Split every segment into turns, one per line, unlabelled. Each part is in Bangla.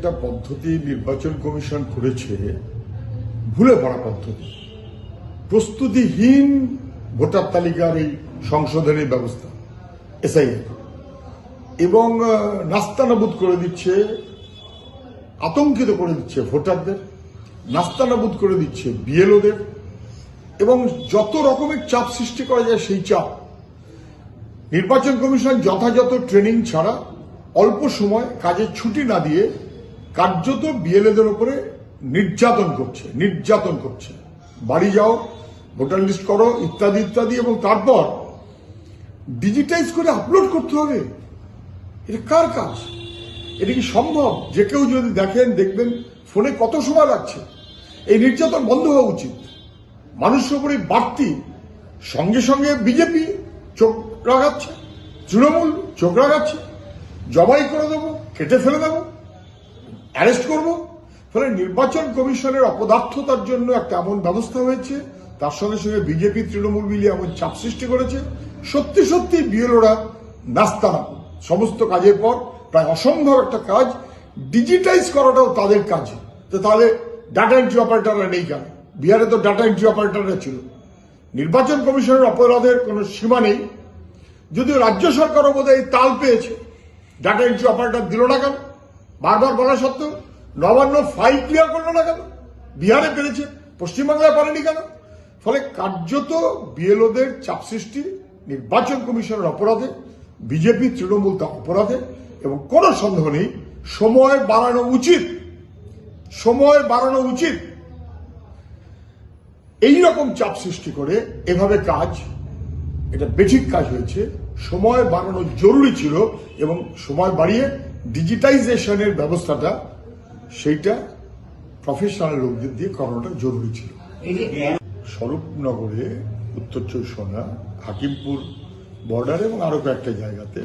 একটা পদ্ধতি নির্বাচন কমিশন করেছে, ভুলে পড়া পদ্ধতি। প্রস্তুতিহীন ভোটার তালিকার এই সংশোধনের ব্যবস্থা, এসআই এবং নাস্তানাবুদ করে দিচ্ছে, আতঙ্কিত করে দিচ্ছে ভোটারদের, নাস্তানাবুদ করে দিচ্ছে বিএলওদের, এবং যত রকমের চাপ সৃষ্টি করা যায় সেই চাপ। নির্বাচন কমিশন যথাযথ ট্রেনিং ছাড়া অল্প সময় কাজের ছুটি না দিয়ে কার্যত বিএলএদের উপরে নির্যাতন করছে নির্যাতন করছে। বাড়ি যাও, ভোটার লিস্ট করো, ইত্যাদি ইত্যাদি, এবং তারপর ডিজিটাইজ করে আপলোড করতে হবে। এটা কার কাজ? এটা কি সম্ভব? যে কেউ যদি দেখেন, দেখবেন, ফোনে কত সময় লাগছে? এই নির্যাতন বন্ধ হওয়া উচিত। মানুষের উপরে বাড়তি সঙ্গে সঙ্গে বিজেপি চোখ রাগাচ্ছে, তৃণমূল চোখ রাগাচ্ছে, জবাই করে দেবো, কেটে ফেলে দেবো। অ্যারেস্ট করব। ফলে নির্বাচন কমিশনের অপদার্থতার জন্য একটা এমন ব্যবস্থা হয়েছে, তার সঙ্গে সঙ্গে বিজেপি তৃণমূল মিলিয়ে এমন চাপ সৃষ্টি করেছে। সত্যি সত্যি বিএলওরা নাস্তানা সমস্ত কাজের পর প্রায় অসম্ভব একটা কাজ ডিজিটাইজ করাটাও তাদের কাজ। তো তাহলে ডাটা এন্ট্রি অপারেটররা নেই কেন? বিহারে তো ডাটা এন্ট্রি অপারেটররা ছিল। নির্বাচন কমিশনের অপরাধের কোনো সীমা নেই। যদিও রাজ্য সরকারও বোধহয় তাল পেয়েছে। ডাটা এন্ট্রি অপারেটর দিল না কেন? বারবার বলা সত্ত্বেও নবান্ন ফাইল ক্লিয়ার করল না কেন? বিহারে পেরেছে, পশ্চিমবাংলায় পারেনি কেন? ফলে কার্যত বিএলওদের চাপ সৃষ্টি, নির্বাচন কমিশনের অপরাধে, বিজেপি তৃণমূল তা অপরাধে, এবং কোনো সন্দেহ নেই, সময় বাড়ানো উচিত। সময় বাড়ানো উচিত। এই রকম চাপ সৃষ্টি করে এভাবে কাজ, এটা বেঠিক কাজ হয়েছে সময় বাড়ানো জরুরি ছিল এবং সময় বাড়িয়ে ডিজিটাইজেশনের ব্যবস্থাটা সেইটা প্রফেশনাল লোকদের দিয়ে করানোটা জরুরি ছিল। স্বরূপনগরে উত্তর চব্বিশ হাকিমপুর বর্ডার এবং আরও কয়েকটা জায়গাতে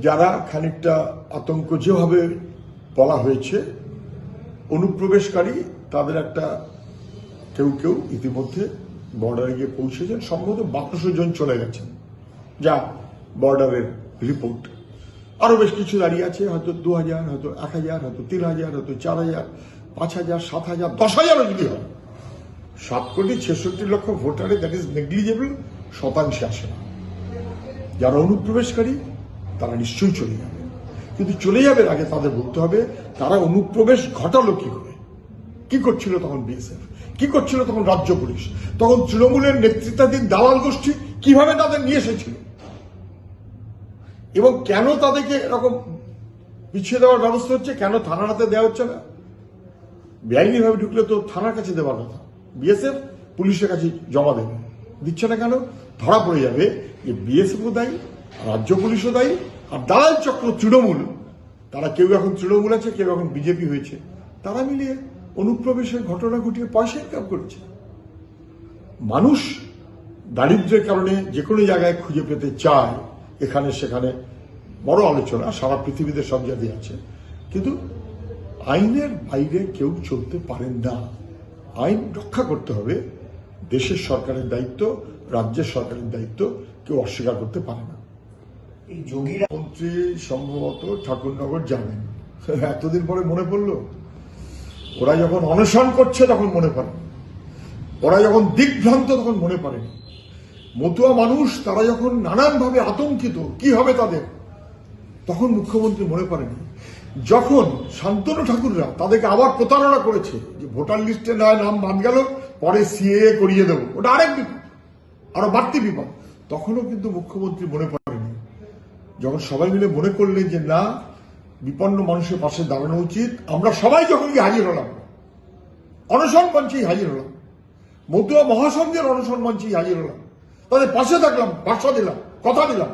যারা খানিকটা আতঙ্ক যেভাবে বলা হয়েছে অনুপ্রবেশকারী তাদের একটা কেউ কেউ ইতিমধ্যে বর্ডারে গিয়ে পৌঁছেছেন সম্ভবত বারোশো জন চলে গেছেন। যা বর্ডারের রিপোর্ট। আরও বেশ কিছু দাঁড়িয়ে আছে, হয়তো দু হাজার হয়তো এক হাজার হয়তো তিন হাজার হয়তো চার হাজার পাঁচ হাজার সাত হাজার দশ হাজারও যদি হয় সাত কোটি ছেষট্টি লক্ষ ভোটারে দ্যাট ইজ নেগলিজেবল শতাংশে আসে না। যারা অনুপ্রবেশকারী, তারা নিশ্চয়ই চলে যাবে। কিন্তু চলে যাবে আগে তাদের বলতে হবে, তারা অনুপ্রবেশ ঘটালো কি করে কি করছিল তখন বিএসএফ কি করছিল তখন রাজ্য পুলিশ? তখন তৃণমূলের নেতৃত্বাধীন দালাল গোষ্ঠী কীভাবে তাদের নিয়ে এসেছিল? এবং কেন তাদেরকে এরকম পিছিয়ে দেওয়ার ব্যবস্থা হচ্ছে? কেন থানার হাতে দেওয়া হচ্ছে না? বেআইনিভাবে ঢুকলে তো থানার কাছে দেওয়ার কথা। বিএসএফ পুলিশের কাছে জমা দেবে। দিচ্ছে না কেন? ধরা পড়ে যাবে যে বিএসএফও দায়ী, রাজ্য পুলিশও দায়ী, আর দালাল চক্র তৃণমূল। তারা কেউ এখন তৃণমূল আছে, কেউ এখন বিজেপি হয়েছে। তারা মিলিয়ে অনুপ্রবেশের ঘটনা ঘটিয়ে পয়সা ইনকাম করছে। মানুষ দারিদ্র্যের কারণে যে কোনো জায়গায় খুঁজে পেতে চায় এখানে সেখানে বড় আলোচনা সারা পৃথিবীতে সব জায়গায় আছে। কিন্তু আইনের বাইরে কেউ চলতে পারেন না। আইন রক্ষা করতে হবে। দেশের সরকারের দায়িত্ব রাজ্যের সরকারের দায়িত্ব কেউ অস্বীকার করতে পারে না।
এই যোগীরা
মন্ত্রী সম্ভবত ঠাকুরনগর যাবেন। এতদিন পরে মনে পড়ল? ওরা যখন অনশন করছে তখন মনে পড়ে। ওরা যখন দিগ্ভ্রান্ত তখন মনে পড়েনি মতুয়া মানুষ, তারা যখন নানানভাবে আতঙ্কিত, কি হবে তাদের? তখন মুখ্যমন্ত্রী মনে পড়েনি যখন শান্তনু ঠাকুররা তাদেরকে আবার প্রতারণা করেছে, যে ভোটার লিস্টে নয় নাম বাদ গেল, পরে সিএ করিয়ে দেবো। ওটা আরেক বিপদ, আরও বাড়তি বিপদ। তখনও কিন্তু মুখ্যমন্ত্রী মনে পড়েনি যখন সবাই মিলে মনে করলেন যে না বিপন্ন মানুষের পাশে দাঁড়ানো উচিত। আমরা সবাই যখন হাজির হলাম, অনশন মঞ্চেই হাজির হলাম, মতুয়া মহাসংঘের অনশন মঞ্চেই হাজির হলাম, তাদের পাশে থাকলাম ভাষা দিলাম, কথা দিলাম।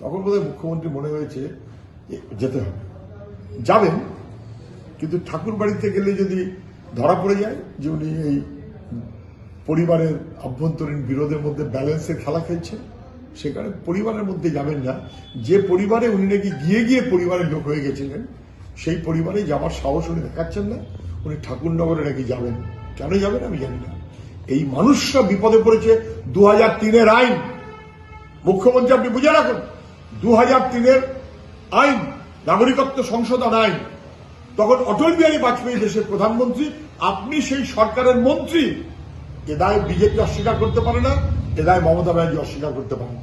তখন বোধহয় মুখ্যমন্ত্রী মনে হয়েছে যেতে হবে। যাবেন, কিন্তু ঠাকুর বাড়িতে গেলে যদি ধরা পড়ে যায়, যে উনি এই পরিবারের আভ্যন্তরীণ বিরোধের মধ্যে ব্যালেন্সের খেলা খেলছেন সেখানে পরিবারের মধ্যে যাবেন না। যে পরিবারে উনি নাকি গিয়ে গিয়ে পরিবারের লোক হয়ে গেছিলেন, সেই পরিবারে যাওয়ার সাহস উনি দেখাচ্ছেন না। উনি ঠাকুরনগরে নাকি যাবেন। কেন যাবেন আমি জানি না। এই মানুষরা বিপদে পড়েছে দু হাজার তিনের আইন। মুখ্যমন্ত্রী, আপনি বুঝে রাখুন দু হাজার তিনের আইন, নাগরিকত্ব সংশোধন আইন। তখন অটল বিহারী বাজপেয়ী দেশের প্রধানমন্ত্রী, আপনি সেই সরকারের মন্ত্রী। এ দায় বিজেপি অস্বীকার করতে পারে না। এ দায় মমতা ব্যানার্জি অস্বীকার করতে পারে না